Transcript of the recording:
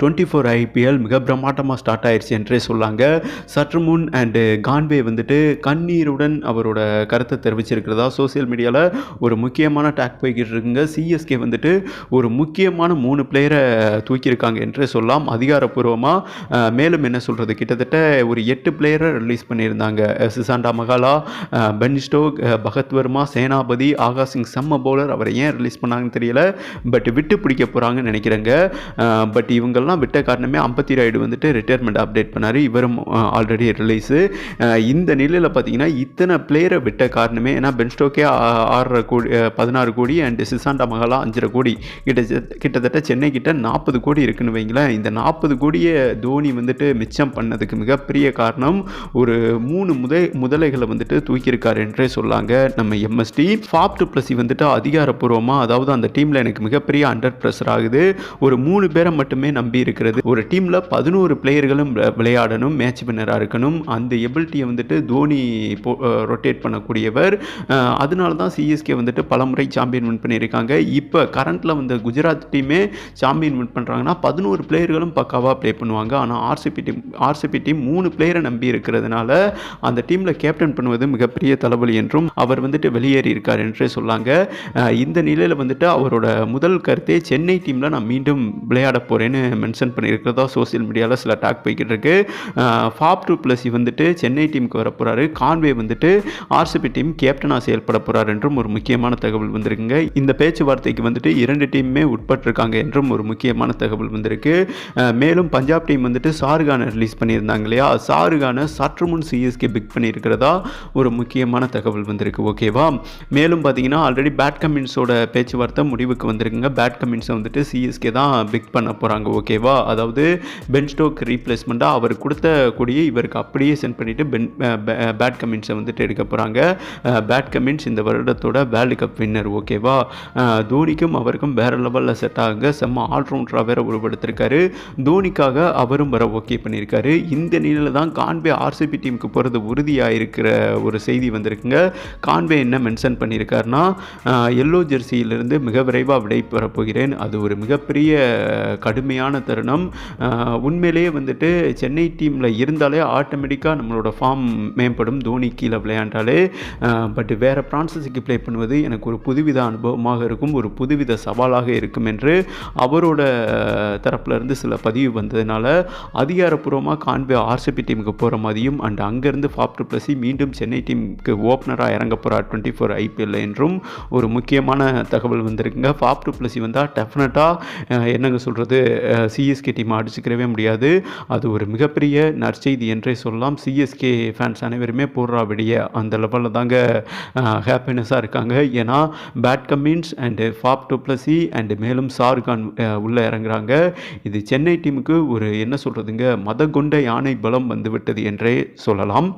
Twenty four IPL மிக பிரம்மாண்டமாக start ஆயிடுச்சு என்றே சொல்லாங்க. சற்று முன் அண்டு கான்வே வந்துட்டு கண்ணீருடன் அவரோட கருத்தை தெரிவிச்சிருக்கிறதா? சோசியல் மீடியாவில் ஒரு முக்கியமான டேக் போய்கிட்டு இருக்குங்க. சிஎஸ்கே வந்துட்டு ஒரு முக்கியமான மூணு பிளேயரை தூக்கியிருக்காங்க என்றே சொல்லலாம். அதிகாரப்பூர்வமாக மேலும் என்ன சொல்கிறது கிட்டத்தட்ட ஒரு எட்டு பிளேயரை ரிலீஸ் பண்ணியிருந்தாங்க. Sisanda Magala Ben Stokes Bhagath Varma Senapathi Akash Singh செம்ம பவுலர் அவரை ஏன் ரிலீஸ் பண்ணாங்கன்னு தெரியல. பட் விட்டு பிடிக்க போகிறாங்கன்னு நினைக்கிறேங்க பட் இவங்க இவங்கெல்லாம் விட்ட காரணமே அம்பத்தி ராய்டு வந்துட்டு ரிட்டையர்மெண்ட் அப்டேட் பண்ணார். இவரும் ஆல்ரெடி ரிலீஸு இந்த நிலையில் பார்த்தீங்கன்னா இத்தனை பிளேயரை விட்ட காரணமே ஏன்னா பென்ஸ்டோக்கே ஆறரை கோடி பதினாறு கோடி அண்ட் சிசாண்டா மகாலா அஞ்சரை கோடி. கிட்ட கிட்டத்தட்ட சென்னை கிட்ட நாற்பது கோடி இருக்குன்னு வைங்களேன். இந்த நாற்பது கோடியை தோனி வந்துட்டு மிச்சம் பண்ணதுக்கு மிகப்பெரிய காரணம் ஒரு மூணு முத முதலைகளை வந்துட்டு தூக்கியிருக்காரு என்றே சொல்லாங்க நம்ம எம்எஸ்டி ஃபாப் டு ப்ளஸ் வந்துட்டு அதிகாரப்பூர்வமாக அதாவது அந்த டீமில் எனக்கு மிகப்பெரிய அண்டர் ப்ரெஷர் ஆகுது. ஒரு மூணு பேரை மட்டுமே நம்பி இருக்கிறது. ஒரு டீமில் பதினோரு பிளேயர்களும் விளையாடணும் மேட்ச் வின்னராக இருக்கணும். அந்த எபிலிட்டியை வந்துட்டு தோனி ரொட்டேட் பண்ணக்கூடியவர். அதனால தான் சிஎஸ்கே வந்துட்டு பல முறை சாம்பியன் வின் பண்ணியிருக்காங்க. இப்போ கரண்ட்டில் வந்த குஜராத் டீமே சாம்பியன் வின் பண்ணுறாங்கன்னா பதினோரு பிளேயர்களும் பக்காவாக ப்ளே பண்ணுவாங்க. ஆனால் ஆர்சிபி டீம் ஆர்சிபி டீம் மூணு பிளேயரை நம்பி இருக்கிறதுனால அந்த டீமில் கேப்டன் பண்ணுவது மிகப்பெரிய தலைவலி என்றும் அவர் வந்துட்டு வெளியேறி இருக்கார் என்றே சொல்லாங்க. இந்த நிலையில் வந்துட்டு அவரோட முதல் கருத்தே சென்னை டீமில் நான் மீண்டும் விளையாட போகிறேன்னு மென்ஷன் பண்ணியிருக்கிறதா சோஷியல் மீடியாவில் சில டாக் போய்கிட்டு இருக்கு ஃபாப் டூ ப்ளஸ் வந்துட்டு சென்னை டீமுக்கு வர போகிறாரு கான்வே வந்துட்டு ஆர்சிபி டீம் கேப்டனாக செயல்பட போகிறார் என்றும் ஒரு முக்கியமான தகவல் வந்திருக்குங்க. இந்த பேச்சுவார்த்தைக்கு வந்துட்டு இரண்டு டீமுமே உட்பட்டிருக்காங்க என்றும் ஒரு முக்கியமான தகவல் வந்திருக்கு. மேலும் பஞ்சாப் டீம் வந்துட்டு ஷாருகானை ரிலீஸ் பண்ணியிருந்தாங்க இல்லையா? ஷாருகானை சற்று முன் சிஎஸ்கே பிக் பண்ணியிருக்கிறதா ஒரு முக்கியமான தகவல் வந்திருக்கு. ஓகேவா மேலும் பார்த்தீங்கன்னா ஆல்ரெடி பேட் கமின்ஸோட பேச்சுவார்த்தை முடிவுக்கு வந்திருக்குங்க. பேட் கமின்ஸை வந்துட்டு சிஎஸ்கே தான் பிக் பண்ண போகிறாங்க ஓகே ஓகேவா அதாவது பென் ஸ்டோக் ரீப்ளேஸ்மெண்ட்டாக அவர் கொடுத்த கொடியை இவருக்கு அப்படியே சென்ட் பண்ணிவிட்டு பென் பேட் கமின்ஸை வந்துட்டு எடுக்க போகிறாங்க பேட் கமின்ஸ் இந்த வருடத்தோட வேர்ல்டு கப் வின்னர் ஓகேவா தோனிக்கும் அவருக்கும் வேறு லெவலில் செட் ஆகுங்க. செம்ம ஆல்ரவுண்டராக வேற உருவெடுத்திருக்காரு. தோனிக்காக அவரும் வர ஓகே பண்ணியிருக்காரு. இந்த நிலையில் தான் கான்வே ஆர்சிபி டீமுக்கு போகிறது உறுதியாக இருக்கிற ஒரு செய்தி வந்திருக்குங்க. கான்வே என்ன மென்ஷன் பண்ணியிருக்காருன்னா எல்லோ ஜெர்சியிலிருந்து மிக விரைவாக விடை பெறப் போகிறேன். அது ஒரு மிகப்பெரிய கடுமையான தருணம். உண்மையிலேயே வந்துட்டு சென்னை டீமில் இருந்தாலே ஆட்டோமேட்டிக்காக நம்மளோட ஃபார்ம் மேம்படும். தோனி கீழே விளையாண்டாலே. பட் வேறு பிரான்சஸுக்கு ப்ளே பண்ணுவது எனக்கு ஒரு புதுவித அனுபவமாக இருக்கும். ஒரு புதுவித சவாலாக இருக்கும் என்று அவரோட தரப்புலருந்து சில பதிவு வந்ததுனால அதிகாரப்பூர்வமாக கான்வே ஆர்சிபி டீமுக்கு போகிற மாதிரியும் அண்ட் அங்கேருந்து ஃபாப் டு ப்ளஸி மீண்டும் சென்னை டீமுக்கு ஓப்பனராக இறங்க போகிறார் டுவெண்ட்டி ஃபோர் ஐபிஎல் என்றும் ஒரு முக்கியமான தகவல் வந்திருக்குங்க. ஃபாப் டு ப்ளஸி வந்தால் டெஃபினட்டாக என்னங்க சொல்கிறது சிஎஸ்கே டீம் அடிச்சுக்கிறவே முடியாது. அது ஒரு மிகப்பெரிய நற்செய்தி என்றே சொல்லலாம். சிஎஸ்கே ஃபேன்ஸ் அனைவருமே போடுறா விடிய அந்த லெவலில் தாங்க ஹாப்பினஸாக இருக்காங்க. ஏன்னா Pat Cummins and Faf du Plessis and மேலும் ஷாருக்கான் உள்ளே இறங்குறாங்க. இது சென்னை டீமுக்கு ஒரு என்ன சொல்கிறதுங்க மத கொண்ட யானை பலம் வந்துவிட்டது என்றே சொல்லலாம்.